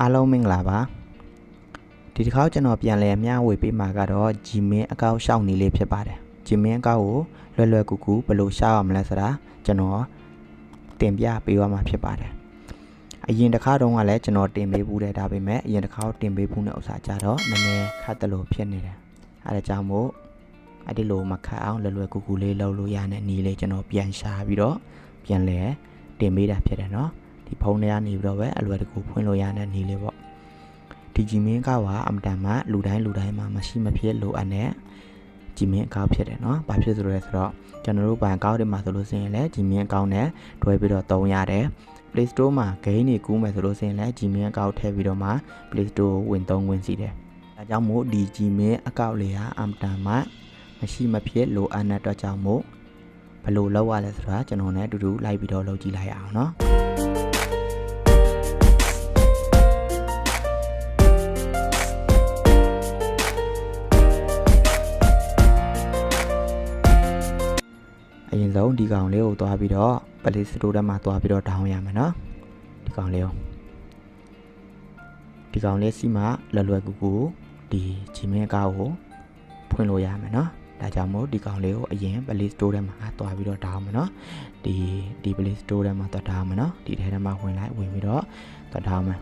အားလုံးမင်္ဂလာပါဒီတစ်ခေါက်ကျွန်တော်ပြန်လဲမျှဝေပေးမှာကတော့ Gmail အကောင့်ရှောက်နေလေးဖြစ်ပါတယ် Gmail အကောင့်ကိုလွယ်လွယ်ကူကူဘယ်လိုရှောက်ရမလဲဆိုတာကျွန်တော်တင်ပြပေးသွားမှာဖြစ်ပါတယ်အရင်တစ်ခါတုန်းကလည်းကျွန်တော်တင်ပေးဘူးတယ်ဒါပေမဲ့အရင်တစ်ခါတင်ပေးဘူးတဲ့ဥစ္စာကြတော့နည်းနည်းခတ်တယ်လို့ဖြစ်နေတယ်အဲဒါကြောင့်မို့အဲ့ဒီလိုမခတ်အောင်လွယ်လွယ်ကူကူလေးလုပ်လို့ရတဲ့နည်းလေးကျွန်တော်ပြန်ရှာပြီးတော့ပြန်လဲတင်ပေးတာဖြစ်တယ်နော် ဒီဖုန်းထဲကနေပြီးတော့ပဲအလွယ်တကူဖွင့်လို့ရတဲ့နေလေးပေါ့ဒီ Gmail ကကအမတန်မှလူတိုင်းလူတိုင်းမှာမရှိမဖြစ်လိုအပ်တဲ့ Gmail အကောင့်ဖြစ်တယ်เนาะ။ဘာဖြစ်ဆိုလဲဆိုတော့ကျွန်တော်တို့ဘဏ်အကောင့်တွေမှာဆိုလို့ရှိရင်လည်း Gmail အကောင့်နဲ့တွဲပြီးတော့သုံးရတယ်။ Play Store မှာ game တွေကူးမယ်ဆိုလို့ရှိရင်လည်း Gmail အကောင့်ထည့်ပြီးတော့မှ Play Store ဝင်သုံးဝင်စီတယ်။ဒါကြောင့်မို့ဒီ Gmail အကောင့်လေးကအမတန်မှမရှိမဖြစ်လိုအပ်တဲ့အတွက်ကြောင့်မို့ဘယ်လိုလုပ်ရလဲဆိုတာကျွန်တော်နဲ့အတူတူလိုက်ပြီးတော့လုပ်ကြည့်လိုက်ရအောင်เนาะ။ ရင်ဆုံးဒီကောင်လေးကိုသွားပြီးတော့ Play Store ထဲမှာသွားပြီးတော့ down ရမယ်နော်ဒီကောင်လေးကိုဒီကောင်လေးစီမှာလွယ်လွယ်ကူကူဒီ Gmail အကောင့်ကိုဖွင့်လို့ရမယ်နော်ဒါကြောင့်မို့ဒီကောင်လေးကိုအရင် Play Store ထဲမှာသွားပြီးတော့ down မယ်နော်ဒီဒီ Play Store ထဲမှာသွား down မယ်နော်ဒီထဲထဲမှာဝင်လိုက်ဝင်ပြီးတော့သွား down မယ်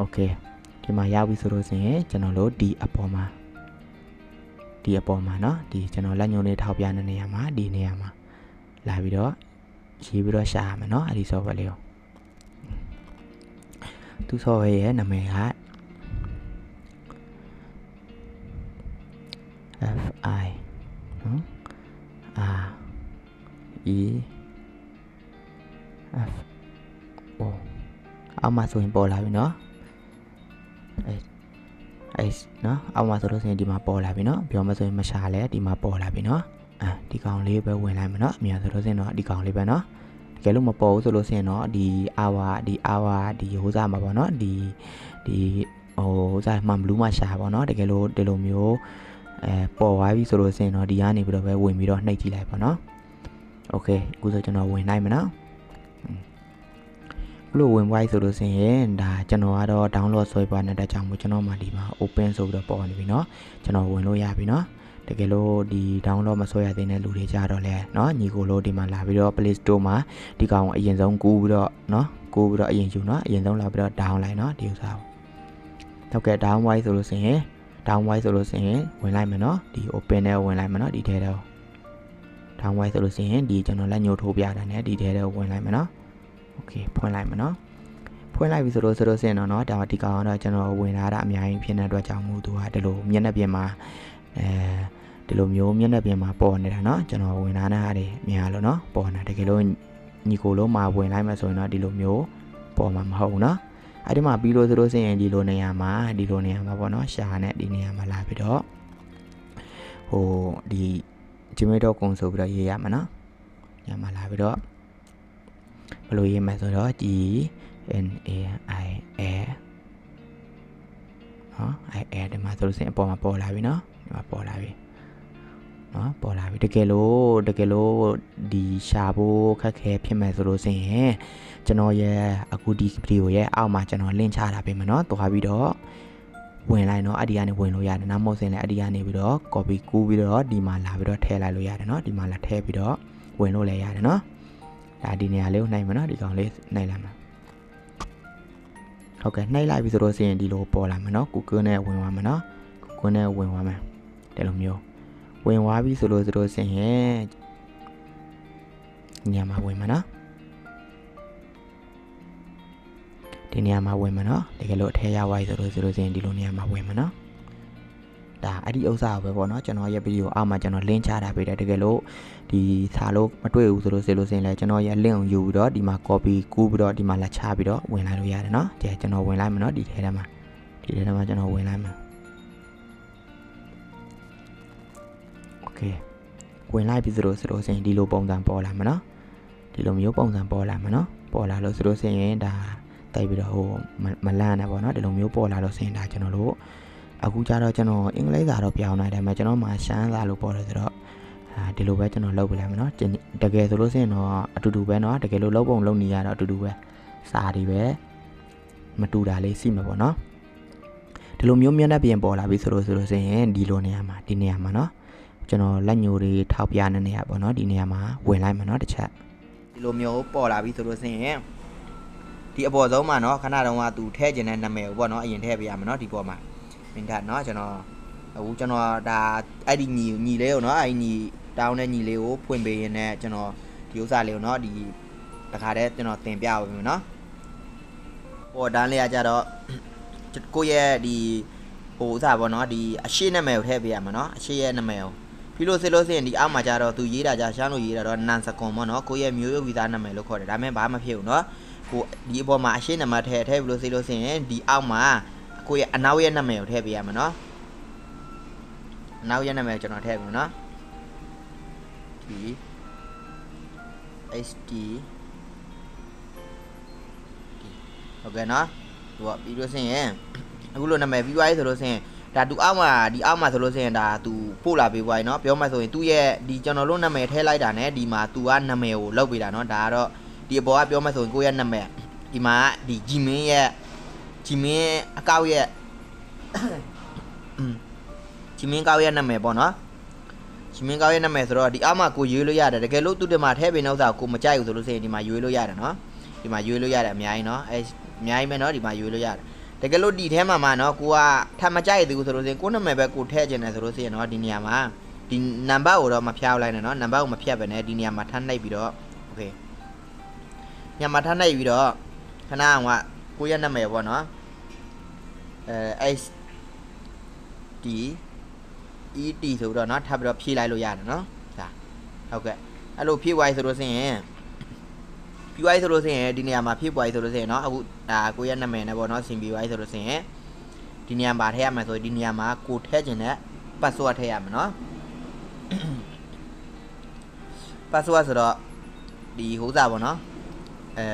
Okay ဒီမှာရောက်ပြီဆိုလို့ဆိုရင်ကျွန်တော်တို့ဒီအပေါ်မှာ ဒီအပေါ်မှာเนาะဒီကျွန်တော်လက်ညှိုးလေးထောက်ပြတဲ့နေရာမှာဒီနေရာမှာလာပြီးတော့ရေးပြီးတော့ရှာရမယ်เนาะအဲ့ဒီ software လေးကိုသူ software ရဲ့နာမည်က F I နော် R E F O အောက်မှာဆိုရင်ပေါ်လာပြီเนาะအဲ အဲเนาะအောက်မှာဆိုလို့ဆိုရင်ဒီမှာပေါ်လာပြီเนาะပြောမှဆိုရင်မရှာလဲဒီမှာပေါ်လာပြီเนาะအဲဒီကောင်လေးပဲဝင်လိုက်မယ်เนาะအများဆိုလို့ဆိုရင်တော့ဒီကောင်လေးပဲเนาะတကယ်လို့မပေါ်ဘူးဆိုလို့ဆိုရင်တော့ဒီ hour ဒီ hour ဒီဟိုးစားမှာပေါ့เนาะဒီဒီဟိုးစားမှန်ဘလူးမှာရှာပေါ့เนาะတကယ်လို့ဒီလိုမျိုးအဲပေါ်သွားပြီဆိုလို့ဆိုရင်တော့ဒီကနေပြီးတော့ပဲဝင်ပြီးတော့နှိပ်ကြည့်လိုက်ပါเนาะโอเคအခုဆိုကျွန်တော်ဝင်နိုင်မယ်เนาะဘ လို့ဝင်သွားပြီဆိုလို့ဆိုရင်ဒါကျွန်တော်ကတော့ download ဆွဲပါနေတဲ့ကြောင့်မို့ကျွန်တော်မှဒီမှာ open ဆိုပြီးတော့ပေါ်နေပြီเนาะကျွန်တော်ဝင်လို့ရပြီเนาะတကယ်လို့ဒီ download မဆွဲရသေးတဲ့လူတွေကြတော့လဲเนาะညီကိုလို့ဒီမှာလာပြီးတော့ Play Store မှာဒီကောင်အရင်ဆုံးကူးပြီးတော့เนาะကူးပြီးတော့အရင်ယူเนาะအရင်ဆုံးလာပြီးတော့ down လိုက်เนาะဒီဥစ္စာကိုဟုတ်ကဲ့ down wide ဆိုလို့ဆိုရင် down wide ဆိုလို့ဆိုရင်ဝင်လိုက်မယ်เนาะဒီ open နဲ့ဝင်လိုက်မယ်เนาะဒီထဲတော့ down wide ဆိုလို့ဆိုရင်ဒီကျွန်တော်လက်ညှိုးထိုးပြတာနဲ့ဒီထဲတော့ဝင်လိုက်မယ်เนาะ okay ဖွင့်လိုက်မယ်เนาะဖွင့်လိုက်ပြီဆိုလို့ဆိုလို့စင်တော့เนาะဒါဒီကောင်ကတော့ကျွန်တော်ဝင်လာတာအများကြီးဖြစ်နေတဲ့အတွက်ကြောင့်မို့သူကဒီလိုမျက်နှာပြင်မှာအဲဒီလိုမျိုးမျက်နှာပြင်မှာပေါ်နေတာเนาะကျွန်တော်ဝင်လာတဲ့ဟာတွေများလို့เนาะပေါ်နေတာတကယ်လို့ညီကိုလုံးမှာဝင်လိုက်မှဆိုရင်တော့ဒီလိုမျိုးပေါ်မှာမဟုတ်ဘူးเนาะအဲ့ဒီမှာပြီးလို့ဆိုလို့စင်ရင်ဒီလိုနေရာမှာဒီလိုနေရာမှာပေါ့เนาะရှာနဲ့ဒီနေရာမှာလာပြီးတော့ဟိုဒီ gmail.com ဆိုပြီးတော့ရေးရမှာเนาะညမှာလာပြီးတော့ ဘယ်လိုရေးမလဲဆိုတော့ G N A I A နော် I A ဒီမှာဆိုလို့ရှိရင်အပေါ်မှာပေါ်လာပြီနော်ဒီမှာပေါ်လာပြီနော်ပေါ်လာပြီတကယ်လို့တကယ်လို့ဒီရှာဖို့ခက်ခဲဖြစ်မယ်ဆိုလို့ရှိရင်ကျွန်တော်ရဲ့အခုဒီဗီဒီယိုရဲ့အောက်မှာကျွန်တော် link ချတာပေးမယ်နော်တွားပြီးတော့ဝင်လိုက်နော်အဲ့ဒီကနေဝင်လို့ရတယ်နောက်မဟုတ်ရင်လည်းအဲ့ဒီကနေပြီးတော့ copy ကူးပြီးတော့ဒီမှာလာပြီးတော့ထည့်လိုက်လို့ရတယ်နော်ဒီမှာလာထည့်ပြီးတော့ဝင်လို့လည်းရတယ်နော် ဒါဒီနေရာလေးကိုနှိုက်မယ်နော်ဒီကောင်လေးနှိုက်လိုက်မယ်ဟုတ်ကဲ့နှိုက်လိုက်ပြီဆိုတော့ဆိုရင်ဒီလိုပေါ်လာမယ်နော် Google နဲ့ဝင်သွားမယ်နော် Google နဲ့ဝင်သွားမယ်ဒီလိုမျိုးဝင်သွားပြီဆိုလို့ဆိုတော့ဆိုရင်ညမှာဝင်မယ်နော်ဒီနေရာမှာဝင်မယ်နော်တကယ်လို့အထက်ရောက်သွားပြီဆိုလို့ဆိုလို့ဆိုရင်ဒီလိုနေရာမှာဝင်မယ်နော် ဒါအဲ့ဒီဥစ္စာပဲပေါ့နော်ကျွန်တော်ရဲ့ဗီဒီယိုအောက်မှာကျွန်တော် link ချတာပေးတယ်တကယ်လို့ဒီစာလို့မတွေ့ဘူးဆိုလို့ဆိုလို့ဆိုရင်လည်းကျွန်တော်ရဲ့ link ကိုယူပြီးတော့ဒီမှာ copy ကူးပြီးတော့ဒီမှာလာချပြီးတော့ဝင်လိုက်လို့ရတယ်နော်ကြည့်ကျွန်တော်ဝင်လိုက်မယ်နော်ဒီထဲထဲမှာဒီထဲထဲမှာကျွန်တော်ဝင်လိုက်မယ် Okay ဝင်လိုက်ပြီဆိုလို့ဆိုလို့ဆိုရင်ဒီလိုပုံစံပေါ်လာမှာနော်ဒီလိုမျိုးပုံစံပေါ်လာမှာနော်ပေါ်လာလို့ဆိုလို့ဆိုရင်ဒါတိုက်ပြီးတော့ဟိုမလန့်နဲ့ပေါ့နော်ဒီလိုမျိုးပေါ်လာလို့ဆိုရင်ဒါကျွန်တော်တို့ အခုကျတော့ကျွန်တော်အင်္ဂလိပ်စာတော့ပြောင်းလိုက်တယ်မှာကျွန်တော်မှရှမ်းစာလို့ပေါ်တယ်ဆိုတော့ဒီလိုပဲကျွန်တော်လုပ်ပြလိုက်မယ်နော်တကယ်ဆိုလို့ရှိရင်တော့အတူတူပဲနော်တကယ်လို့လုပ်ပုံလုပ်နေရတော့အတူတူပဲစာတွေပဲမတူတာလေးရှိမှာပေါ့နော်ဒီလိုမျိုးမျက်နှာပြင်ပေါ်လာပြီဆိုလို့ဆိုလို့ရှိရင်ဒီလိုနေရာမှာဒီနေရာမှာနော်ကျွန်တော်လက်ညိုတွေထောက်ပြနေနေရပေါ့နော်ဒီနေရာမှာဝင်လိုက်မှာနော်တစ်ချက်ဒီလိုမျိုးပေါ်လာပြီဆိုလို့ရှိရင်ဒီအပေါ်ဆုံးမှာနော်ခဏတုန်းကသူထည့်ကျင်တဲ့နာမည်ကိုပေါ့နော်အရင်ထည့်ပေးရမှာနော်ဒီပေါ်မှာ မင်းသားနော်ကျွန်တော်အခုကျွန်တော်ဒါအဲ့ဒီညီညီလေးကိုနော်အဲ့ဒီညီတောင်းတဲ့ညီလေးကိုဖွင့်ပေးရင်လည်းကျွန်တော်ဒီဥစ္စာလေးကိုနော်ဒီတခါတည်းကျွန်တော်တင်ပြပါမယ်နော်ပေါ်တန်းလေးကကြတော့ကိုယ့်ရဲ့ဒီဟိုဥစားပေါ့နော်ဒီအရှိနာမည်ကိုထည့်ပေးရမှာနော်အရှိရဲ့နာမည်ကိုပြီးလို့စစ်လို့စရင်ဒီအောက်မှာကြတော့သူရေးတာကြရှမ်းလို့ရေးတာတော့နန်စကွန်ပေါ့နော်ကိုယ့်ရဲ့မျိုးရိုးဗီဇနာမည်လို့ခေါ်တယ်ဒါပေမဲ့ဘာမှမဖြစ်ဘူးနော်ကိုဒီအပေါ်မှာအရှိနာမည်ထည့်ထည့်ပြီးလို့စစ်လို့စရင်ဒီအောက်မှာ ကိုယ့်ရဲ့အနောက်ရဲ့နာမည်ကိုထည့်ပေးရမှာနော်အနောက်ရဲ့နာမည်ကိုကျွန်တော်ထည့်ပေးမယ်နော် T SD ဟုတ်ကဲ့နော်သူကပြီးလို့စရင်အခုလိုနာမည်ပြီးသွားပြီဆိုလို့စရင်ဒါသူအောက်မှာဒီအောက်မှာဆိုလို့စရင်ဒါသူပို့လာပေးသွားပြီเนาะပြောမှဆိုရင်သူ့ရဲ့ဒီကျွန်တော်တို့နာမည်ထည့်လိုက်တာ ਨੇ ဒီမှာသူကနာမည်ကိုလောက်ပေးတာเนาะဒါကတော့ဒီအပေါ်ကပြောမှဆိုရင်ကိုယ့်ရဲ့နာမည်ဒီမှာဒီဂျီမင်းရဲ့ ဂျီမင်းအကောက်ရဲ့ဂျီမင်းကောက်ရဲ့နာမည်ပေါ့เนาะဂျီမင်းကောက်ရဲ့နာမည်ဆိုတော့ဒီအောက်မှာကိုရွေးလို့ရတယ်တကယ်လို့သူ့တင်မှာထည့်ပေးနေဥစ္စာကိုမကြိုက်ဘူးဆိုလို့စရင်ဒီမှာရွေးလို့ရတယ်เนาะဒီမှာရွေးလို့ရတယ်အများကြီးเนาะအဲအများကြီးပဲเนาะဒီမှာရွေးလို့ရတယ် တကယ်လို့ဒီထဲမှာမှာเนาะကိုကထပ်မကြိုက်သေးဘူးဆိုလို့ရှိရင်ကိုနာမည်ပဲကိုထည့်ခြင်းတယ်ဆိုလို့ရှိရင်เนาะဒီနေရာမှာဒီနံပါတ်ကိုတော့မဖျောက်လိုက်နဲ့เนาะနံပါတ်ကိုမဖြတ်ပဲနဲ့ဒီနေရာမှာထပ်နှိပ်ပြီးတော့โอเคညမှာထပ်နှိပ်ပြီးတော့ခဏအောင်က ကိုရဲ့နာမည်ပေါ့เนาะအဲ S D E T ဆိုတော့เนาะထပ်ပြီးတော့ဖြည့်လိုက်လို့ရတယ်เนาะဒါဟုတ်ကဲ့အဲ့လိုဖြည့်သွားဆိုလို့ရှိရင်ပြီးသွားဆိုလို့ရှိရင်ဒီနေရာမှာဖြည့်ပွားဆိုလို့ရှိရင်เนาะအခုဒါကိုရဲ့နာမည်နဲ့ပေါ့เนาะဆင်ပြီးသွားဆိုလို့ရှိရင်ဒီနေရာမှာထည့်ရမယ်ဆိုရင်ဒီနေရာမှာကိုထည့်ခြင်းနဲ့ password ထည့်ရမယ်เนาะ password ဆိုတော့ဒီဟိုးစားပေါ့เนาะအဲ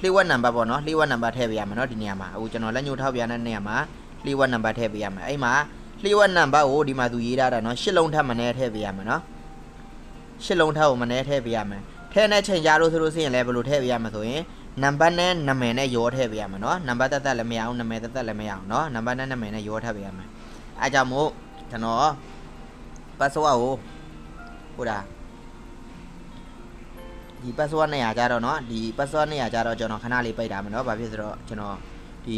လျှို့ဝှက်နံပါတ်ပေါ့เนาะလျှို့ဝှက်နံပါတ်ထည့်ပေးရမယ်เนาะဒီနေရာမှာအခုကျွန်တော်လက်ညှိုးထောက်ပြတဲ့နေရာမှာလျှို့ဝှက်နံပါတ်ထည့်ပေးရမယ်အဲ့မှာလျှို့ဝှက်နံပါတ်ကိုဒီမှာသူရေးထားတာเนาะရှစ်လုံးထပ်မနဲ့ထည့်ပေးရမယ်เนาะရှစ်လုံးထပ်ကိုမနဲ့ထည့်ပေးရမယ်ထည့်တဲ့ချိန်ကြလို့ဆိုလို့ရှိရင်လည်းဘယ်လိုထည့်ပေးရမလဲဆိုရင်နံပါတ်နဲ့နာမည်နဲ့ရောထည့်ပေးရမယ်เนาะနံပါတ်သက်သက်လည်းမရအောင်နာမည်သက်သက်လည်းမရအောင်เนาะနံပါတ်နဲ့နာမည်နဲ့ရောထည့်ပေးရမယ်အဲကြောင့်မို့ကျွန်တော် password ကိုဟိုဒါ ဒီ password နဲ့ရကြတော့เนาะဒီ password နဲ့ရကြတော့ကျွန်တော်ခဏလေးပိတ်တာမယ်เนาะဘာဖြစ်ဆိုတော့ကျွန်တော်ဒီ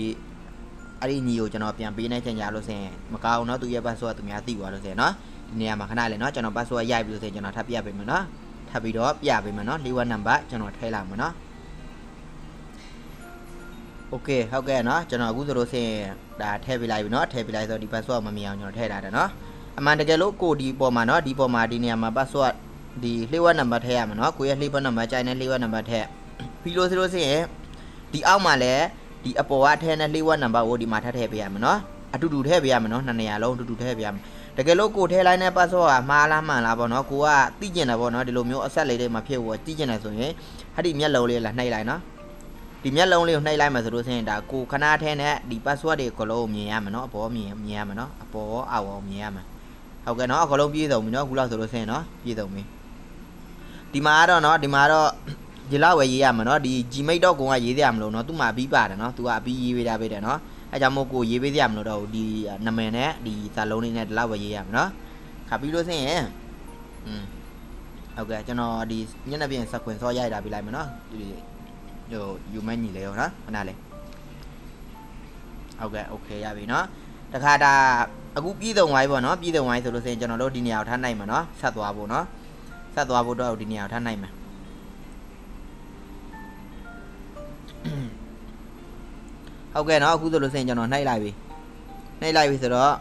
အဲ့ဒီညီကိုကျွန်တော်ပြန်ပေးနေချိန်ကြလို့ဆိုရင်မကောင်းเนาะသူရဲ့ password သူများသိသွားလို့ဆိုရင်เนาะဒီနေရာမှာခဏလေးเนาะကျွန်တော် password ရိုက်ပြီးလို့ဆိုရင်ကျွန်တော်ထပ်ပြပေးမယ်เนาะထပ်ပြီးတော့ပြပေးမယ်เนาะလေးဝက်နံပါတ်ကျွန်တော်ထည့်လိုက်မယ်เนาะโอเคဟုတ်ကဲ့เนาะကျွန်တော်အခုဆိုလို့ဆိုရင်ဒါထည့်ပေးလိုက်ပြီเนาะထည့်ပေးလိုက်ဆိုတော့ဒီ password မမြင်အောင်ကျွန်တော်ထည့်ထားတယ်เนาะအမှန်တကယ်လို့ကိုဒီပေါ်မှာเนาะဒီပေါ်မှာဒီနေရာမှာ password ဒီလှိဝက်နံပါတ်ထည့်ရမှာเนาะကိုရဲ့လှိဝက်နံပါတ်ကြိုင်တဲ့လှိဝက်နံပါတ်ထည့်ပြီးလို့ဆိုလို့ဆိုရင်ဒီအောက်မှာလည်းဒီအပေါ်ကထည့်တဲ့လှိဝက်နံပါတ်ကိုဒီမှာထပ်ထည့်ပေးရမှာเนาะအတူတူထည့်ပေးရမှာเนาะနှစ်နေရာလုံးအတူတူထည့်ပေးရမှာတကယ်လို့ကိုထည့်လိုက်တဲ့ password ကမှားလားမှန်လားပေါ့เนาะကိုကသိကျင်တယ်ပေါ့เนาะဒီလိုမျိုးအဆက်လေးတွေမှာဖြစ်ဖို့သိကျင်တယ်ဆိုရင်အဲ့ဒီမျက်လုံးလေးလာနှိပ်လိုက်เนาะဒီမျက်လုံးလေးကိုနှိပ်လိုက်မှဆိုလို့ဆိုရင်ဒါကိုခဏထဲနဲ့ဒီ password တွေအကုန်လုံးမြင်ရမှာเนาะအပေါ်မြင်မြင်ရမှာเนาะအပေါ်အောက်အောင်မြင်ရမှာဟုတ်ကဲ့เนาะအကုန်လုံးပြည့်စုံပြီเนาะခုလောက်ဆိုလို့ဆိုရင်เนาะပြည့်စုံပြီ ဒီမှာကတော့เนาะဒီမှာတော့ဒီလောက်ပဲရေးရမှာเนาะဒီ Gmail တော့ကိုကရေးရမလို့เนาะသူ့မှာအပြီးပါတယ်เนาะသူကအပြီးရေးပေးတာပေးတယ်เนาะအဲကြောင့်မို့ကိုရေးပေးရမလို့တော့ဒီနာမည်နဲ့ဒီစာလုံးလေးနဲ့ဒီလောက်ပဲရေးရမှာเนาะခါပြီးလို့ဆိုရင်อืมဟုတ်ကဲ့ကျွန်တော်ဒီညနေပြင်ဆက်ခွင်စောရိုက်တာပြလိုက်မယ်เนาะဒီဟိုယူမညီလေရောเนาะခဏလေးဟုတ်ကဲ့โอเคရပြီเนาะတခါဒါအခုပြည်စုံဝိုင်းပေါ့เนาะပြည်စုံဝိုင်းဆိုလို့ဆိုရင်ကျွန်တော်တို့ဒီနေရာကိုထားနိုင်မှာเนาะဆက်သွားဖို့เนาะ ဆက်သွားဖို့တော့ဒီနေရာကိုထားနိုင်မှာဟုတ်ကဲ့နော်အခုဆိုလို့စင်ကျွန်တော်နှိုက်လိုက်ပြီနှိုက်လိုက်ပြီဆိုတော့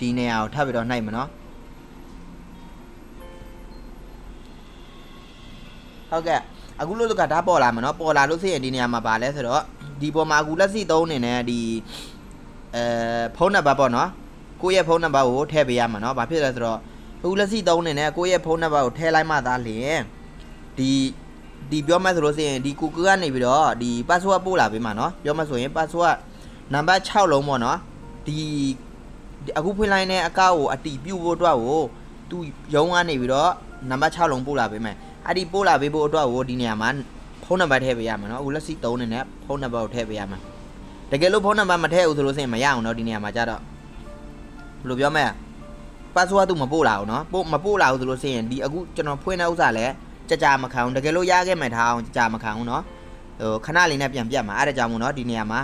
ဒီနေရာကိုထပ်ပြီးတော့နှိုက်မှာနော်ဟုတ်ကဲ့အခုလို့ကဒါပေါ်လာမှာနော်ပေါ်လာလို့စရင်ဒီနေရာမှာပါလဲဆိုတော့ဒီပေါ်မှာအခုလက်စီသုံးနေတဲ့ဒီအဲဖုန်းနံပါတ်ပေါ့နော်ကိုယ့်ရဲ့ဖုန်းနံပါတ်ကိုထည့်ပေးရမှာနော်ဘာဖြစ်လဲဆိုတော့ အခုလက်စီသုံးနေနဲ့ကိုယ့်ရဲ့ဖုန်းနံပါတ်ကိုထည့်လိုက်မှသာလျင်ဒီဒီပြောမှဆိုလို့ဆိုရင်ဒီ Google ကနေပြီးတော့ဒီ password ပို့လာပေးမှာเนาะပြောမှဆိုရင် password နံပါတ်6လုံးပေါ့เนาะဒီအခုဖွင့်လိုက်တဲ့အကောက်ကိုအတီးပြုတ်ဖို့အတွက်ကိုသူရုံးကနေပြီးတော့နံပါတ်6လုံးပို့လာပေးမယ်အဲ့ဒီပို့လာပေးဖို့အတွက်ကိုဒီနေရာမှာဖ ုန်းနံပါတ်ထည့်ပေးရမှာနော်အခုလက်ရှိ3နေနဲ့ဖုန်းနံပါတ်ကိုထည့်ပေးရမှာတကယ်လို့ဖုန်းနံပါတ်မထည့်ဘူးဆိုလို့ရှိရင်မရအောင်နော်ဒီနေရာမှာကြတော့ဘယ်လိုပြောမလဲ password သူမပို့လာဘူးနော်ပို့မပို့လာဘူးဆိုလို့ရှိရင်ဒီအခုကျွန်တော်ဖွင့်တဲ့ဥစ္စာလဲကြကြမခံဘူးတကယ်လို့ရခဲ့မှထားအောင်ကြကြမခံဘူးနော်ဟိုခဏလေးနဲ့ပြန်ပြတ်မှာအဲ့ဒါကြောင့်မို့နော်ဒီနေရာမှာ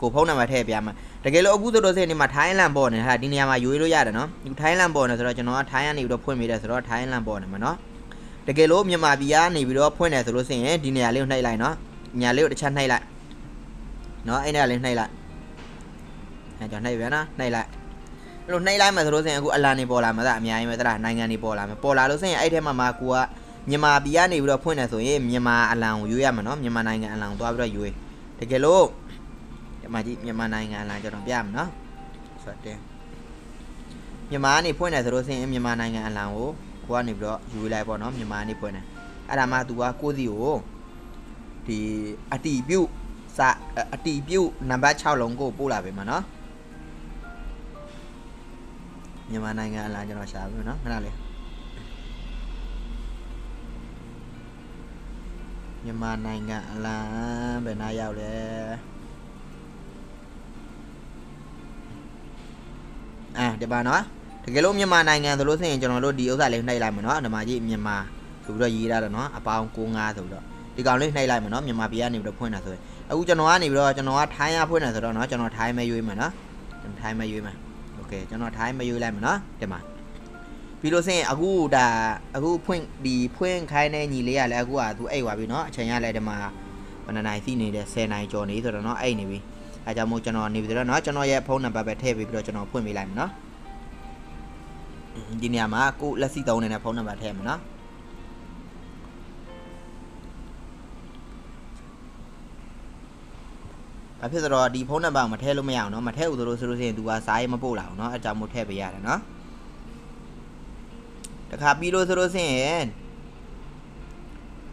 ကိုဖုန်းနံပါတ်ထည့်ပြမှာတကယ်လို့အခုဆိုလို့ရှိရင်ဒီမှာထိုင်းလန်ပေါ်နေဟာဒီနေရာမှာရွေးလို့ရတယ်နော်ဒီထိုင်းလန်ပေါ်နေဆိုတော့ကျွန်တော်ကထိုင်းကနေပြီးတော့ဖွင့်မိတယ်ဆိုတော့ထိုင်းလန်ပေါ်နေမှာနော်တကယ်လို့မြန်မာပြည်ကနေပြီးတော့ဖွင့်တယ်ဆိုလို့ရှိရင်ဒီနေရာလေးကိုနှိပ်လိုက်နော်ညာလေးကိုတစ်ချက်နှိပ်လိုက်နော်အဲ့နေရာလေးနှိပ်လိုက်အဲကြောင့်နှိပ်ပြန်နော်နှိပ်လိုက် အဲ့လိုနှိပ်လိုက်မှဆိုလို့ဆိုရင်အခုအလံနေပေါ်လာမှာဒါအများကြီးပဲသလားနိုင်ငံနေပေါ်လာမှာပေါ်လာလို့ဆိုရင်အဲ့ထဲမှာမှာကိုကမြန်မာပြည်ကနေပြီးတော့ဖွင့်တယ်ဆိုရင်မြန်မာအလံကိုရွေးရမှာနော်မြန်မာနိုင်ငံအလံကိုသွားပြီးတော့ရွေးတကယ်လို့ဒီမှာကြည့်မြန်မာနိုင်ငံအလံကျွန်တော်ပြမယ်နော်ဆိုတော့မြန်မာကနေဖွင့်တယ်ဆိုလို့ဆိုရင်မြန်မာနိုင်ငံအလံကိုကိုကနေပြီးတော့ရွေးလိုက်ပေါ့နော်မြန်မာကနေဖွင့်တယ်အဲ့ဒါမှ तू ကကိုစီကိုဒီအတီးပြုတ်စအတီးပြုတ်နံပါတ်6လုံးကိုပို့လာပေးမှာနော် မြန်မာနိုင်ငံအလားကျွန်တော်ရှာပြီနော်ခဏလေးမြန်မာနိုင်ငံအလားဘယ်နာရောက်လဲအာဒီပါနော်တကယ်လို့မြန်မာနိုင်ငံဆိုလို့ဆိုရင်ကျွန်တော်တို့ဒီဥစ္စာလေးနှိပ်လိုက်မယ်နော်ဒီမှာကြီးမြန်မာဆိုပြီးတော့ရေးထားတယ်နော်အပေါင်း95ဆိုပြီးတော့ဒီကောင်လေးနှိပ်လိုက်မယ်နော်မြန်မာပြည်ကနေပြီးတော့ဖွင့်တာဆိုရင်အခုကျွန်တော်ကနေပြီးတော့ကျွန်တော်ကထိုင်းရဖွင့်တယ်ဆိုတော့နော်ကျွန်တော်ထိုင်းမဲရွေးမယ်နော်ကျွန်တော်ထိုင်းမဲရွေးမယ် โอเคကျွန်တော်ထိုင်းမရွေးလိုက်မယ်နော်ဒီမှာပြီးလို့စရင်အခုဒါအခုဖွင့်ဒီဖွင့်ခိုင်းတဲ့ညီလေးကလည်းအခုကသူအိတ်သွားပြီနော်အချိန်ရလဲဒီမှာဘယ်နှစ်နိုင်စီနေတယ်10နိုင်ကျော်နေဆိုတော့နော်အိတ်နေပြီအဲကြောင့်မို့ကျွန်တော်နေပြီဆိုတော့နော်ကျွန်တော်ရဲ့ဖုန်းနံပါတ်ပဲထည့်ပြီးပြီးတော့ကျွန်တော်ဖွင့်ပေးလိုက်မယ်နော်ဒီနေရာမှာကိုလက်စီသုံးနေတဲ့ဖုန်းနံပါတ်ထည့်မယ်နော် ဘာဖြစ်ဆိုတော့ဒီဖုန်းနံပါတ်မထည့်လို့မရအောင်เนาะမထည့်ဘူးဆိုလို့ဆိုလို့ရှိရင်သူကစာရေးမပို့လာဘူးเนาะအကြောင်းမို့ထည့်ပေးရတယ်เนาะတခါပြီးလို့ဆိုလို့ရှိရင်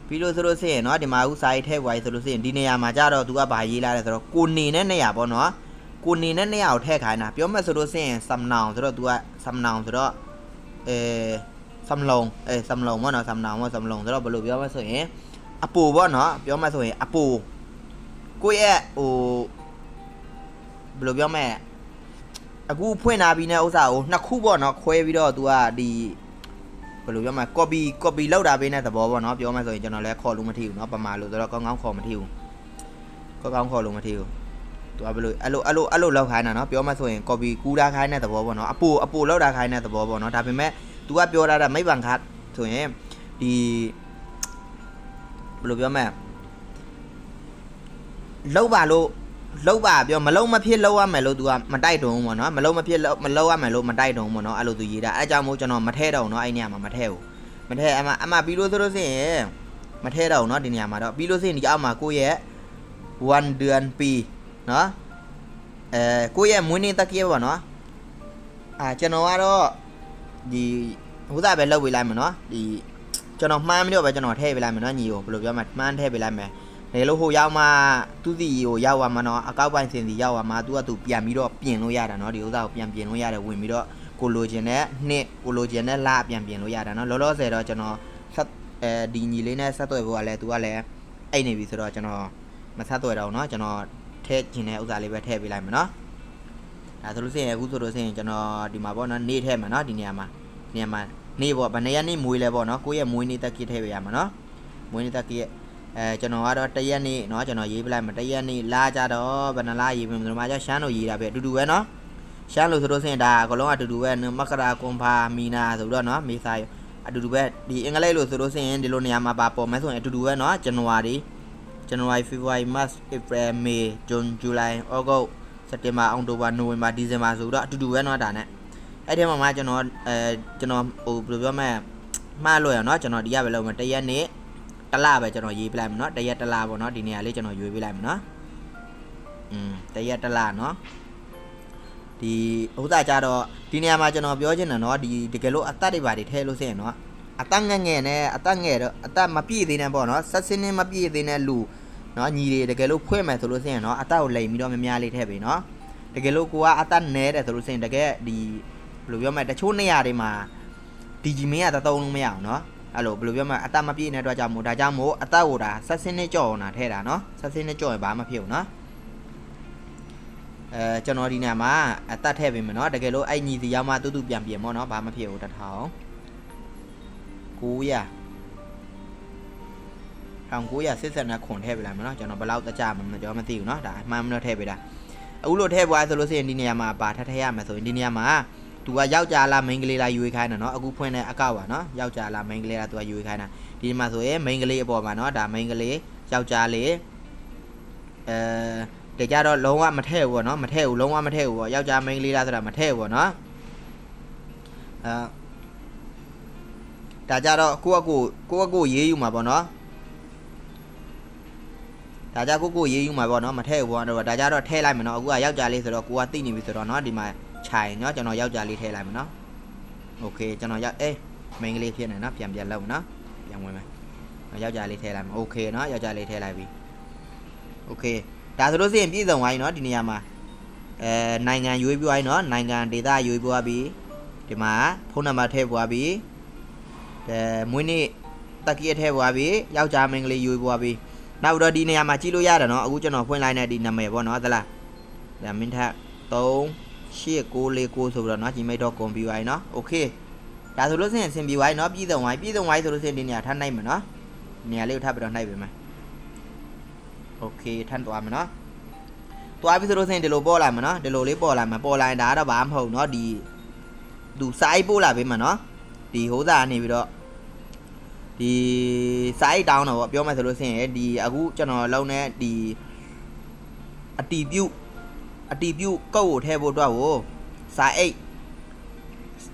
ပြီးလို့ဆိုလို့ရှိရင်เนาะဒီမှာအခုစာရေးထည့်ပွားရေးဆိုလို့ရှိရင်ဒီနေရာမှာကြတော့သူကဘာရေးလာလဲဆိုတော့ကိုနေနဲ့နေရာပေါ့เนาะကိုနေနဲ့နေရာကိုထည့်ခိုင်းတာပြောမှဆိုလို့ရှိရင်စမနောင်ဆိုတော့သူကစမနောင်ဆိုတော့အဲစမလုံအဲစမလုံပေါ့เนาะစမနောင်ပေါ့စမလုံဆိုတော့ဘယ်လိုပြောမှဆိုရင်အပူပေါ့เนาะပြောမှဆိုရင်အပူ ကိုယ့်ရဲ့ဟိုဘယ်လိုပြောမလဲအခုဖွင့်လာပြီးတဲ့ဥစ္စာကိုနှစ်ခုပေါ့နော်ခွဲပြီးတော့ तू ကဒီဘယ်လိုပြောမလဲ copy copy လောက်တာပေးတဲ့သဘောပေါ့နော်ပြောမှဆိုရင်ကျွန်တော်လည်းခေါ်လို့မထီဘူးနော်ပမာလို့ဆိုတော့ကောင်းကောင်းခေါ်မထီဘူးကောင်းကောင်းခေါ်လို့မထီဘူး तू ကဘယ်လိုအဲ့လိုအဲ့လိုအဲ့လိုလောက်ခိုင်းတာနော်ပြောမှဆိုရင် copy ကူးတာခိုင်းတဲ့သဘောပေါ့နော်အပူအပူလောက်တာခိုင်းတဲ့သဘောပေါ့နော်ဒါပေမဲ့ तू ကပြောတာတာမိဘန်ခတ်ဆိုရင်ဒီဘယ်လိုပြောမလဲ လောက်ပါလို့လောက်ပါပြောမလုံးမဖြစ်လောက်ရမယ်လို့ तू ကမတိုက်တုံးပေါ့နော်မလုံးမဖြစ်လောက်မလောက်ရမယ်လို့မတိုက်တုံးပေါ့နော်အဲ့လို तू ရေးတာအဲကြောင့်မို့ကျွန်တော်မထဲတော့ဘူးနော်အဲ့နေရာမှာမထဲဘူးမထဲအမအမပြီးလို့ဆိုလို့ရှိရင်မထဲတော့ဘူးနော်ဒီနေရာမှာတော့ပြီးလို့ရှိရင်ဒီအောက်မှာကိုယ့်ရဲ့1เดือนปีနော်အဲကိုယ့်ရဲ့မွေးနေ့တက်ကြီးပေါ့နော်အာကျွန်တော်ကတော့ဒီဟိုသားပဲလောက်ပေးလိုက်မယ်နော်ဒီကျွန်တော်မှန်းပြီးတော့ပဲကျွန်တော်ထည့်ပေးလိုက်မယ်နော်ညီကိုဘယ်လိုပြောမလဲမှန်းထည့်ပေးလိုက်မယ် နေလို့ဟိုရောက်မှသူစီကိုရောက်သွားမှနော်အကောက်ပိုင်စင်စီရောက်သွားမှသူကသူပြန်ပြီးတော့ပြင်လို့ရတာနော်ဒီဥစ္စာကိုပြန်ပြင်လို့ရတယ်ဝင်ပြီးတော့ကိုလိုချင်တဲ့နှစ်ကိုလိုချင်တဲ့လပြန်ပြင်လို့ရတာနော်လောလောဆယ်တော့ကျွန်တော်ဆက်အဲဒီညီလေးနဲ့ဆက်သွယ်ဖို့ကလည်းသူကလည်းအိတ်နေပြီဆိုတော့ကျွန်တော်မဆက်သွယ်တော့ဘူးနော်ကျွန်တော်ထည့်ချင်တဲ့ဥစ္စာလေးပဲထည့်ပေးလိုက်မယ်နော်ဒါဆိုလို့ရှိရင်အခုဆိုလို့ရှိရင်ကျွန်တော်ဒီမှာပေါ့နော်နေထည့်မယ်နော်ဒီနေရာမှာနေရာမှာနေပေါ့ဗနေရနေမွေးလဲပေါ့နော်ကိုယ့်ရဲ့မွေးနေ့တက်ကစ်ထည့်ပေးရမှာနော်မွေးနေ့တက်ကစ် အဲကျွန်တော်ကတော့တရက်နေ့เนาะကျွန်တော်ရေးပလိုက်မှာတရက်နေ့လာကြတော့ဘယ်နှလားရေးပြီဒီမှာကျရှမ်းလို့ရေးတာပဲအတူတူပဲเနာะရှမ်းလို့ဆိုလို့ဆိုရင်ဒါအကလုံးအတူတူပဲမကရာကွန်ဖာမီနာဆိုတော့เนาะမေစာအတူတူပဲဒီအင်္ဂလိပ်လို့ဆိုလို့ဆိုရင်ဒီလိုနေရာမှာပါပေါ်မယ်ဆိုရင်အတူတူပဲเนาะဇန်နဝါရီဇန်နဝါရီဖေဖော်ဝါရီမတ်ဧပြီမေဇွန်ဇူလိုင်ဩဂုတ်စက်တင်ဘာအောက်တိုဘာနိုဝင်ဘာဒီဇင်ဘာဆိုတော့အတူတူပဲเนาะဒါနဲ့အဲ့ဒီမှာမှကျွန်တော်အဲကျွန်တော်ဟိုဘယ်လိုပြောမလဲမှားလို့ရเนาะကျွန်တော်ဒီရပဲလုံးမယ်တရက်နေ့ တ လပဲကျွန်တော်ရေးပြလိုက်မယ်เนาะတရက်တလပေါ့เนาะဒီနေရာလေးကျွန်တော်ရွေးပြလိုက်မယ်เนาะอืมတရက်တလเนาะဒီဥစ္စာကြတော့ဒီနေရာမှာကျွန်တော်ပြောချင်တယ်เนาะဒီတကယ်လို့အသက်တွေပါတွေထည့်လို့ဆိုရင်เนาะအသက်ငယ်ငယ်နဲ့အသက်ငယ်တော့အသက်မပြည့်သေးနဲ့ပေါ့เนาะဆက်စင်းနေမပြည့်သေးနဲ့လူเนาะညီတွေတကယ်လို့ဖွင့်မယ်ဆိုလို့ဆိုရင်เนาะအသက်ကိုလိမ်ပြီးတော့များများလေးထည့်ပြီเนาะတကယ်လို့ကိုကအသက်နဲတယ်ဆိုလို့ဆိုရင်တကယ်ဒီဘယ်လိုပြောမလဲတချို့နေရာတွေမှာဒီဂျီမင်းကတသုံးလုံးမရအောင်เนาะ အဲ့လိုဘယ်လိုပြောမလဲအသက်မပြည့်တဲ့အတွက်ကြောင့်မို့ဒါကြောင့်မို့အသက်ကိုဒါဆက်စင်းနဲ့ကြော်အောင်တာထဲတာနော်ဆက်စင်းနဲ့ကြော်ရင်ဘာမှမဖြစ်ဘူးနော်အဲကျွန်တော်ဒီနေရာမှာအသက်ထည့်ပေးမယ်နော်တကယ်လို့အဲ့ညီစီရောက်မှတူတူပြန်ပြင်မောနော်ဘာမှဖြစ်ဘူးတစ်ထောင်900 1980ခွန်ထည့်ပေးလိုက်မယ်နော်ကျွန်တော်ဘယ်လောက်တကြမှာကျွန်တော်မသိဘူးနော်ဒါအမှန်မလို့ထည့်ပေးတာအခုလို့ထည့်ပွားဆိုလို့ရှိရင်ဒီနေရာမှာပါထပ်ထည့်ရမယ်ဆိုရင်ဒီနေရာမှာ သူကယောက်ျားလားမိန်းကလေးလားယူခိုင်းတာနော်အခုဖွင့်တဲ့အကောက်ပါနော်ယောက်ျားလားမိန်းကလေးလားသူကယူခိုင်းတာဒီမှာဆိုရင်မိန်းကလေးအပေါ်မှာနော်ဒါမိန်းကလေးယောက်ျားလေးအဲတကြတော့လုံးဝမထည့်ဘူးပေါ့နော်မထည့်ဘူးလုံးဝမထည့်ဘူးပေါ့ယောက်ျားမိန်းကလေးလားဆိုတာမထည့်ဘူးပေါ့နော်အဲဒါကြတော့ကိုယ့်အကိုကိုယ့်အကိုရေးယူမှာပေါ့နော်ဒါကြကိုကိုရေးယူမှာပေါ့နော်မထည့်ဘူးပေါ့တော့ဒါကြတော့ထည့်လိုက်မယ်နော်အခုကယောက်ျားလေးဆိုတော့ကိုကသိနေပြီဆိုတော့နော်ဒီမှာ ခြိုင်နော်ကျွန်တော်ယောက်ျားလေးထည့်လိုက်မယ်နော်โอเคကျွန်တော်ရောက်အေးမိန်းကလေးဖြစ်နေနော်ပြန်ပြန်လောက်နော်ပြန်ဝင်မယ်ယောက်ျားလေးထည့်လိုက်မယ်โอเคနော်ယောက်ျားလေးထည့်လိုက်ပြီโอเคဒါဆိုလို့ရှိရင်ပြည့်စုံသွားပြီနော်ဒီနေရာမှာအဲနိုင်ငံရွေးပြသွားပြီနော်နိုင်ငံဒေသရွေးပြသွားပြီဒီမှာဖုန်းနံပါတ်ထည့်ပွားပြီအဲမွေးနေ့တက်ကြီးထည့်ပွားပြီယောက်ျားမိန်းကလေးရွေးပွားပြီနောက်တော့ဒီနေရာမှာကြည့်လို့ရတယ်နော်အခုကျွန်တော်ဖွင့်လိုက်တဲ့ဒီနာမည်ပေါ့နော်သလားဒါမင်းထက် 3894ဆိုပြီးတော့နော် gmail.com ပြီးသွားပြီနော်โอเคဒါဆိုလို့ရှိရင်အဆင်ပြေသွားပြီနော်ပြည်စုံသွားပြီပြည်စုံသွားပြီဆိုလို့ရှိရင်ဒီနေရာထပ်နိုင်မယ်နော်နေရာလေးကိုထပ်ပြီးတော့နှိုက်ပေးမယ်โอเคထပ်သွားမယ်နော်သွားပြီဆိုလို့ရှိရင်ဒီလိုပေါ်လာမယ်နော်ဒီလိုလေးပေါ်လာမယ်ပေါ်လာရင်ဒါကတော့ဘာမှမဟုတ်နော်ဒီသူစာအိတ်ပို့လာပေးမယ်နော်ဒီဟိုးသားကနေပြီးတော့ဒီ site down တော့ဗောပြောမှဆိုလို့ရှိရင်ဒီအခုကျွန်တော်လုံးနေဒီအတီပြုတ် အတီပြုတ်ကုတ်ကိုထည့်ဖို့အတွက်ကိုစာအိတ်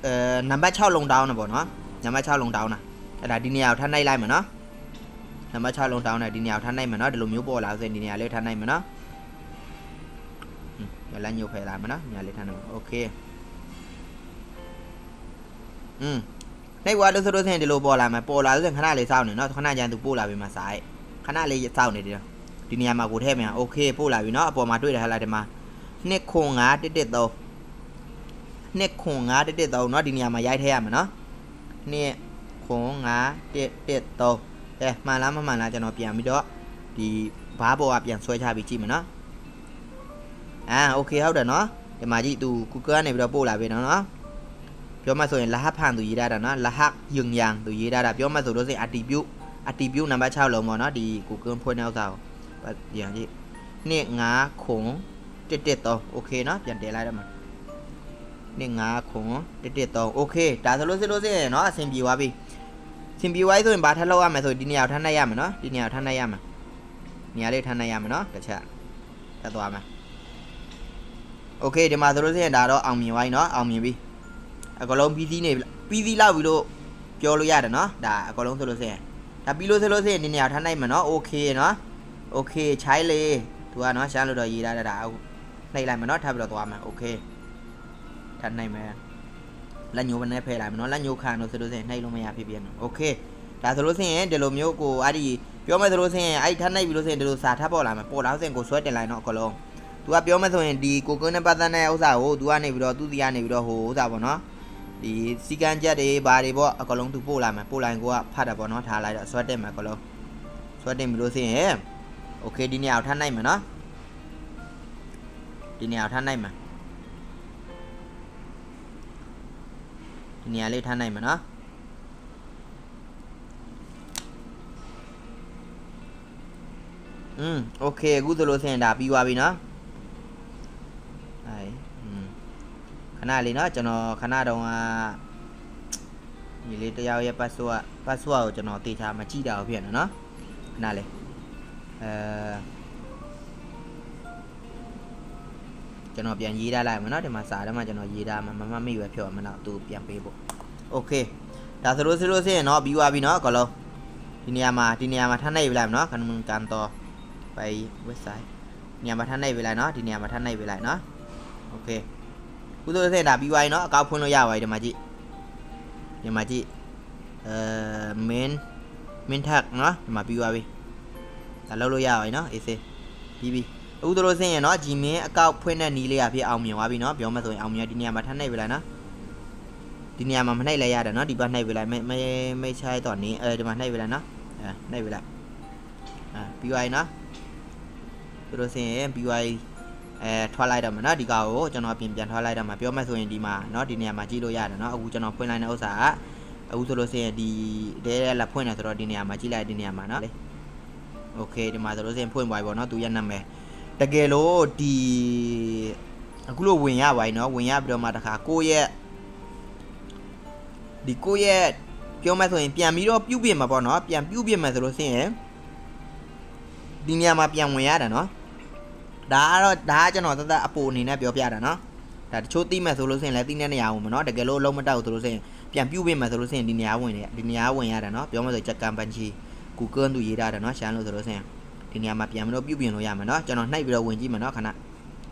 အဲနံပါတ်6လုံးတောင်းတယ်ဗောနော်နံပါတ်6လုံးတောင်းတာအဲ့ဒါဒီနေရာကိုထပ်နှိုက်လိုက်မယ်နော်နံပါတ်6လုံးတောင်းတယ်ဒီနေရာကိုထပ်နှိုက်မယ်နော်ဒီလိုမျိုးပေါ်လာဆိုရင်ဒီနေရာလေးထပ်နှိုက်မယ်နော်ဟွန်းလက်ညှို့ဖယ်လာမယ်နော်နေရာလေးထပ်နှိုက်မယ်โอเคอืม နှိပ်ွားလို့ဆိုလို့ရှိရင်ဒီလိုပေါ်လာမှာပေါ်လာလို့ဆိုရင်ခဏလေးစောင့်နေเนาะခဏကျန်သူပို့လာပြီမှာစားရဲ့ခဏလေးစောင့်နေတယ်ဒီနေရာမှာကိုထည့်မြန်โอเคပို့လာပြီเนาะအပေါ်မှာတွေ့တယ်ဟဲ့လားဒီမှာ 2ခွန်5 1 1 3 2ခွန်5 1 1 3เนาะဒီနေရာမှာရိုက်ထည့်ရမှာเนาะ2ခွန်5 1 1 3အဲမှန်လားမမှန်လားကျွန်တော်ပြန်ပြီးတော့ဒီဘားပေါ်ကပြန်ဆွဲချပြီးကြည့်မယ်เนาะအာโอเคဟုတ်တယ်เนาะဒီမှာကြည့်သူ Google ကနေပြီးတော့ပို့လာပြီเนาะ ပြောမှဆိုရင်လဟဖန်သူရေးထားတာနော်လဟယွန်ယန်သူရေးထားတာပြောမှဆိုလို့ဆိုရင် attribute attribute နံပါတ်6လုံးပေါ့နော်ဒီ Google ဖွင့်တဲ့ဥစ္စာကိုပြန်ကြည့်နှစ်5ခု 113 okay နော်ပြန်တင်လိုက်တော့မှာနှစ်5ခု113 okay ဒါဆိုလို့ဆိုလို့ဆိုရင်နော်အဆင်ပြေသွားပြီအဆင်ပြေသွားပြီဆိုရင်ဘာထပ်လောက်ရမယ်ဆိုဒီနေရာကိုထပ်နှိုက်ရမယ်နော်ဒီနေရာကိုထပ်နှိုက်ရမယ်နေရာလေးထပ်နှိုက်ရမယ်နော်တစ်ချက်ထပ်သွားမယ် okay ဒီမှာဆိုလို့ဆိုရင်ဒါတော့အောင်မြင်သွားပြီနော်အောင်မြင်ပြီအကလုံးပြီးသီးနေပြီးသီးလောက်ပြီလို့ပြောလို့ရတယ်နော်ဒါအကလုံးဆိုလို့ဆိုရင်ဒါပြီးလို့ဆိုလို့ဆိုရင်ဒီနေရာထားနိုင်မှာနော်โอเคနော်โอเคခြိုင်းလေသူကနော်ရှမ်းလို့တော့ရေးထားတာဒါ နှိပ်လိုက်မှာနော်ထပ်ပြီးတော့သွားမှာโอเคထပ်နိုင်မယ်လက်ညိုးမနဲ့ဖယ်လိုက်မှာနော်လက်ညိုးခံလို့ဆိုလို့ဆိုရင်နှိပ်လို့မရဖြစ်ပြန်နော်โอเคဒါဆိုလို့ဆိုရင်ဒီလိုမျိုးကိုအဲ့ဒီပြောမယ်ဆိုလို့ဆိုရင်အဲ့ထပ်နိုင်ပြီလို့ဆိုရင်ဒီလိုစာထပ်ပေါ်လာမှာပေါ်လာဆိုရင်ကိုဆွဲတင်လိုက်နော်အကလုံးသူကပြောမယ်ဆိုရင်ဒီကိုကွန်းနဲ့ပတ်သက်တဲ့ဥစ္စာကိုသူကနေပြီးတော့သူစီကနေပြီးတော့ဟိုဥစ္စာပေါ့နော်ဒီစီကန်းချက်တွေဘာတွေပေါ့အကလုံးသူပို့လာမယ်ပို့လိုက်ကိုကဖတ်တာပေါ့နော်ထားလိုက်တော့ဆွဲတက်မယ်အကလုံးဆွဲတက်ပြီလို့ဆိုရင်โอเคဒီနေရာကိုထားနိုင်မယ်နော် ဒီနေရာကိုထားနိုင်မယ်ဒီနေရာလေးထားနိုင်မယ်နော်อืมโอเคအခုဆိုလို့ဆိုရင်ဒါပြီးသွားပြီနော်အဲอืม ခဏလေးเนาะကျွန်တော်ခဏတုန်းကဒီလေးတယောက်ရဲ့ password password ကိုကျွန်တော်တေချာမကြည့်တာဖြစ်နေเนาะခဏလေးအဲ ကျွန်တော်ပြန်ရေးထားလိုက်မယ်เนาะဒီမှာစာထဲမှာကျွန်တော်ရေးထားမှာမမမိပဲဖြောမနောက်သူပြန်ပေးဖို့โอเคဒါဆိုလို့ဆိုလို့ဆိုရင်เนาะပြီးသွားပြီเนาะအကလုံးဒီနေရာမှာဒီနေရာမှာထားနိုင်ပြီလားเนาะခဏကန်တော့ไป website နေရာမှာထားနိုင်ပြီလားเนาะဒီနေရာမှာထားနိုင်ပြီလားเนาะโอเค ကုသိုလ်စင်ဒါပြီးသွားပြီเนาะအကောက်ဖွင့်လို့ရပါပြီဒီမှာကြည့်ဒီမှာကြည့်အဲ main main tag เนาะဒီမှာပြီးသွားပြီဒါလောက်လို့ရပါပြီเนาะအေးစေးပြီးပြီ အခုတို့စင်ရเนาะ Gmail အကောက်ဖွင့်တဲ့နီးလေးရဖြစ်အောင်မြင်သွားပြီเนาะပြောမှဆိုရင်အောင်မြင်ဒီနေရာမှာထပ်နှိပ်ပြလိုက်เนาะဒီ ဒီနေရာမှာမနှိပ်လိုက်ရတယ်เนาะဒီဘက်နှိပ်ပေးလိုက်ไม่ไม่ไม่ใช่ตอนนี้เออဒီမှာနှိပ်ပေးလိုက်เนาะအဲနှိပ်ပေးလိုက်အာပြီးသွားပြီเนาะဆိုလို့ရှိရင်ပြီးသွားပြီအဲထွက်လိုက်တော့မှာเนาะဒီကောင်ကိုကျွန်တော်ပြင်ပြန်ထွက်လိုက်တော့မှာပြောမှဆိုရင်ဒီမှာเนาะဒီနေရာမှာကြည့်လို့ရတယ်เนาะအခုကျွန်တော်ဖွင့်လိုက်တဲ့ဥစ္စာကအခုဆိုလို့ရှိရင်ဒီတဲလက်ဖွင့်နေဆိုတော့ဒီနေရာမှာကြည့်လိုက်ဒီနေရာမှာเนาะโอเคဒီမှာဆိုလို့ရှိရင်ဖွင့်သွားပြီပေါ့เนาะသူရဲ့နာမည် တကယ်လို့ဒီအခုလို့ဝင်ရပါပြီเนาะဝင်ရပြီးတော့မှတခါကိုယ့်ရဲ့ဒီကိုယ့်ရဲ့ပြောမှဆိုရင်ပြန်ပြီးတော့ပြုတ်ပြင်မှာပေါ့เนาะပြန်ပြုတ်ပြင်မှာဆိုလို့ရှိရင်ဒီနေရာမှာပြန်ဝင်ရတာเนาะ ဒါကတော့ဒါကကျွန်တော်သက်သက်အပူအနေနဲ့ပြောပြတာเนาะဒါတချို့သိမဲ့ဆိုလို့ရှိရင်လည်းသိတဲ့နေရာဝင်မเนาะတကယ်လို့လုံးမတောက်ဆိုလို့ရှိရင်ပြန်ပြုတ်ပေးမယ်ဆိုလို့ရှိရင်ဒီနေရာဝင်တယ်ဒီနေရာဝင်ရတာเนาะပြောမှဆိုချက်ကန်ပန်ချီ Google သူရေးထားတယ်เนาะရှမ်းလို့ဆိုလို့ရှိရင် ဒီနေရာမှာပြန်ပြီးတော့ပြုတ်ပြင်လို့ရမယ်เนาะကျွန်တော်နှိပ်ပြီးတော့ဝင်ကြည့်မယ်เนาะခဏ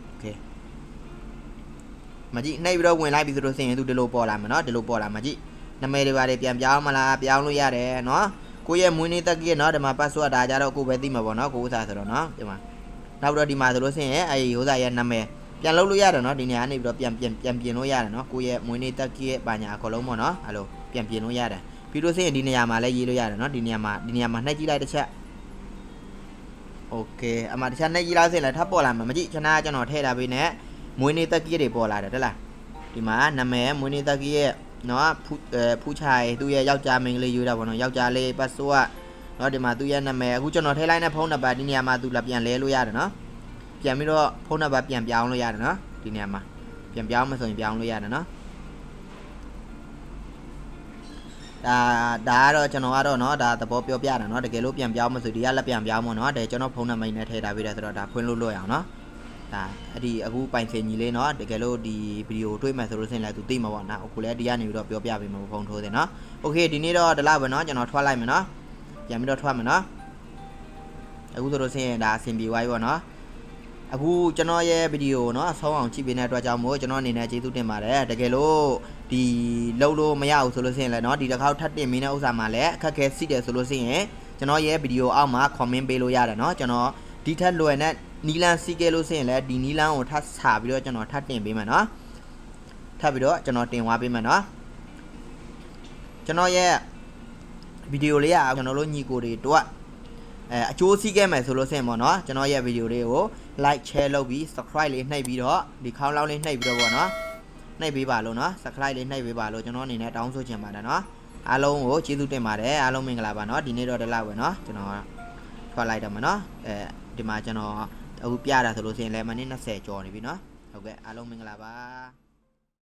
โอเคမကြည့်နှိပ်ပြီးတော့ဝင်လိုက်ပြီဆိုလို့ရှိရင်သူဒီလိုပေါ်လာမယ်เนาะဒီလိုပေါ်လာမှာကြည့်နာမည်တွေပါတယ်ပြန်ပြောင်းမလားပြောင်းလို့ရတယ်เนาะကိုယ့်ရဲ့မွေးနေ့တက်ကြီးเนาะဒီမှာ password ဒါကြတော့ကိုယ်ပဲသိမှာပေါ့เนาะကိုဥစားဆိုတော့เนาะဒီမှာ နောက်ပြီးတော့ဒီမှာဆိုလို့ရှိရင်အဲဒီဟိုစားရဲ့နာမည်ပြန်လုပ်လို့ရတယ်နော်ဒီနေရာကနေပြီးတော့ပြန်ပြန်ပြန်ပြင်လို့ရတယ်နော်ကိုယ့်ရဲ့မွေးနေ့တက်ကြီးရဲ့ဘာညာအကုန်လုံးပေါ့နော်အဲ့လိုပြန်ပြင်လို့ရတယ်ပြီးလို့ရှိရင်ဒီနေရာမှာလည်းရေးလို့ရတယ်နော်ဒီနေရာမှာဒီနေရာမှာနှိပ်ကြည့်လိုက်တစ်ချက် โอเคအမှတစ်ချက်နှိပ်ကြည့်လိုက်ဆိုရင်လည်းထပ်ပေါ်လာမှာမကြည့်ခဏကျွန်တော်ထည့်ထားပေးနဲ့မွေးနေ့တက်ကြီးတွေပေါ်လာတယ်တဲ့လားဒီမှာနာမည်မွေးနေ့တက်ကြီးရဲ့နော်ဖူအဲဖူချိုင်သူ့ရဲ့ယောက်ျားမိန်းကလေးယူတာပေါ့နော်ယောက်ျားလေးပတ်စိုးက เนาะဒီမှာသူရဲ့နာမည်အခုကျွန်တော်ထည့်လိုက်တဲ့ဖုန်းနံပါတ်ဒီနေရာမှာသူလာပြန်လဲလို့ရတယ်เนาะပြန်ပြီးတော့ဖုန်းနံပါတ်ပြန်ပြောင်းလို့ရတယ်เนาะဒီနေရာမှာပြန်ပြောင်းမဆိုရင်ပြောင်းလို့ရတယ်เ ဒါဒါကတော့ကျွန်တော်ကတော့เนาะဒါသဘောပြောပြတာเนาะတကယ်လို့ပြန်ပြောင်းမဆိုဒီကလက်ပြန်ပြောင်းမเนาะဒါကျွန်တော်ဖုန်းနံပါတ်နဲ့ထည့်ထားပေးတယ်ဆိုတော့ဒါဖွင့်လို့လွတ်ရအောင်เนาะဒါအဲ့ဒီအခုပိုင်စင်ကြီးလေးเนาะတကယ်လို့ဒီဗီဒီယိုတွေ့မှဆိုလို့ရှိရင်လည်းသူသိမှာပေါ့နော်အခုလည်းဒီကနေပြီးတော့ပြောပြပေးမှာဖုန်းထိုးတယ်เนาะโอเคဒီနေ့တော့ဒီလောက်ပဲเนาะကျွန်တော်ထွက်လိုက်မယ်เนาะ ပြန်ပြီးတော့ထွက်မယ်နော်အခုဆိုလို့ရှိရင်ဒါအဆင်ပြေသွားပြီပေါ့နော်အခုကျွန်တော်ရဲ့ဗီဒီယိုเนาะအဆုံးအောင်ကြည့်ပေးတဲ့အတွက်ကြောင့်မို့ကျွန်တော်အနေနဲ့ကျေးဇူးတင်ပါတယ်တကယ်လို့ ဒီလုံးလို့မရဘူးဆိုလို့ရှိရင်လည်းเนาะဒီတစ်ခေါက်ထပ်တင်မင်းတဲ့ဥစ္စာမှာလည်းအခက်အခဲရှိတယ်ဆိုလို့ရှိရင်ကျွန်တော်ရဲ့ဗီဒီယိုအောက်မှာ comment ပေးလို့ရတယ်เนาะကျွန်တော်ဒီထက်လွယ်တဲ့နီလန်စီကဲလို့ရှိရင်လည်းဒီနီလန်ကိုထပ်စာပြီးတော့ကျွန်တော်ထပ်တင်ပေးမယ်เนาะထပ်ပြီးတော့ကျွန်တော်တင်သွားပေးမယ်เนาะကျွန်တော်ရဲ့ ဗီဒီယိုလေးကကျွန်တော်တို့ညီကိုတွေတို့အဲအကျိုးစီးခဲ့မယ်ဆိုလို့ဆင်ပေါ့နော်ကျွန်တော်ရဲ့ဗီဒီယိုလေးကို like share လုပ်ပြီး subscribe လေးနှိပ်ပြီးတော့ဒီခေါင်းလောင်းလေးနှိပ်ပြီးတော့ပေါ့နော် နှိပ်ပေးပါလို့နော် subscribe လေးနှိပ်ပေးပါလို့ကျွန်တော်အနေနဲ့တောင်းဆိုချင်ပါတယ်နော်အားလုံးကိုကျေးဇူးတင်ပါတယ်အားလုံးမင်္ဂလာပါနော်ဒီနေ့တော့ဒီလောက်ပဲနော်ကျွန်တော်ထွက်လိုက်တော့မယ်နော်အဲဒီမှာကျွန်တော်အခုပြတာဆိုလို့ဆင်လဲမိနစ်20ကျော်နေပြီနော်ဟုတ်ကဲ့အားလုံးမင်္ဂလာပါ